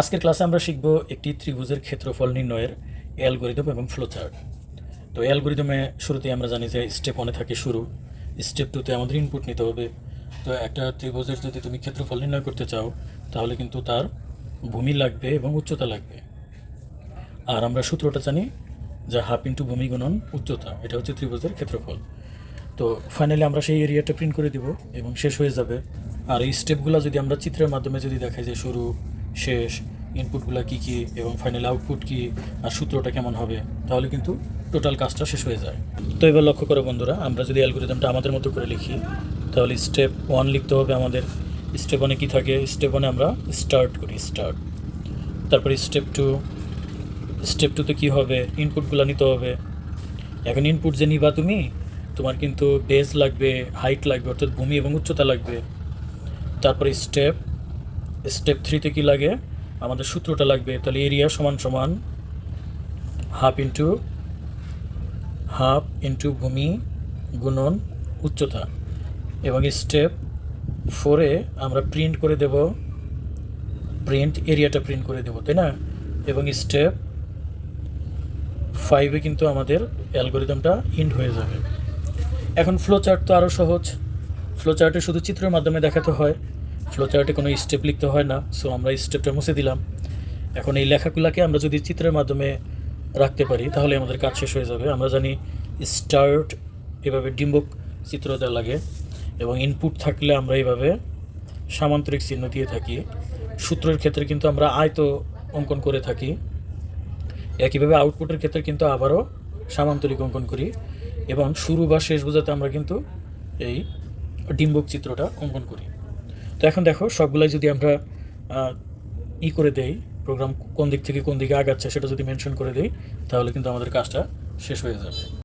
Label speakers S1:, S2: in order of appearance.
S1: আজকের ক্লাসে আমরা শিখব একটি ত্রিভুজের ক্ষেত্রফল নির্ণয়ের অ্যালগোরিদম এবং ফ্লোচার্ট। তো অ্যালগোরিদমে শুরুতেই আমরা জানি যে স্টেপ ওয়ানে থাকে শুরু। স্টেপ টুতে আমাদের ইনপুট নিতে হবে। তো একটা ত্রিভুজের যদি তুমি ক্ষেত্রফল নির্ণয় করতে চাও, তাহলে কিন্তু তার ভূমি লাগবে এবং উচ্চতা লাগবে। আর আমরা সূত্রটা জানি যে হাফ ইন্টু ভূমি গুণন উচ্চতা, এটা হচ্ছে ত্রিভুজের ক্ষেত্রফল। তো ফাইনালি আমরা সেই এরিয়াটা প্রিন্ট করে দিব এবং শেষ হয়ে যাবে। আর এই স্টেপগুলো যদি আমরা চিত্রের মাধ্যমে যদি দেখাই যে শুরু শেষ ইনপুটগুলো কী কী এবং ফাইনাল আউটপুট কী আর সূত্রটা কেমন হবে, তাহলে কিন্তু টোটাল কাজটা শেষ হয়ে যায়। তো এবার লক্ষ্য করো বন্ধুরা, আমরা যদি অ্যালগোরিদমটা আমাদের মতো করে লিখি, তাহলে স্টেপ ওয়ান লিখতে হবে আমাদের। স্টেপ ওয়ানে কী থাকে? স্টেপ ওয়ানে আমরা স্টার্ট করি স্টার্ট তারপরে স্টেপ টু স্টেপ টুতে কী হবে? ইনপুটগুলো নিতে হবে। এখন ইনপুট যে নিবা তুমি, তোমার কিন্তু বেস লাগবে হাইট লাগবে, অর্থাৎ ভূমি এবং উচ্চতা লাগবে। তারপরে স্টেপ স্টেপ থ্রিতে কি লাগে? আমাদের সূত্রটা লাগবে তাহলে এরিয়া সমান সমান হাফ ইন্টু হাফ ইন্টু ভূমি গুণন উচ্চতা। এবং স্টেপ ফোরে আমরা প্রিন্ট করে দেব প্রিন্ট এরিয়াটা প্রিন্ট করে দেবো, তাই না? এবং স্টেপ ফাইভে কিন্তু আমাদের অ্যালগোরিদমটা ইন্ড হয়ে যাবে। এখন ফ্লো চার্ট তো আরও সহজ। ফ্লো চার্টে শুধু চিত্রের মাধ্যমে দেখাতে হয়। ফ্লো চার্টে কোনো স্টেপ লিখতে হয় না সো আমরা স্টেপটা মুছে দিলাম। এখন এই লেখাগুলোকে আমরা যদি চিত্রের মাধ্যমে রাখতে পারি, তাহলে আমাদের কাজ শেষ হয়ে যাবে। আমরা জানি স্টার্ট এভাবে ডিম্বক চিত্র দেওয়া লাগে, এবং ইনপুট থাকলে আমরা এইভাবে সামান্তরিক চিহ্ন দিয়ে থাকি। সূত্রের ক্ষেত্রে কিন্তু আমরা আয়ত অঙ্কন করে থাকি। একইভাবে আউটপুটের ক্ষেত্রে কিন্তু আবারও সামান্তরিক অঙ্কন করি, এবং শুরু বা শেষ বোঝাতে আমরা কিন্তু এই ডিম্বক চিত্রটা অঙ্কন করি। তো এখন দেখো, সবগুলাই যদি আমরা ই করে দেই প্রোগ্রাম কোন দিক থেকে কোন দিকে আগাচ্ছে সেটা যদি মেনশন করে দিই, তাহলে কিন্তু আমাদের কাজটা শেষ হয়ে যাবে।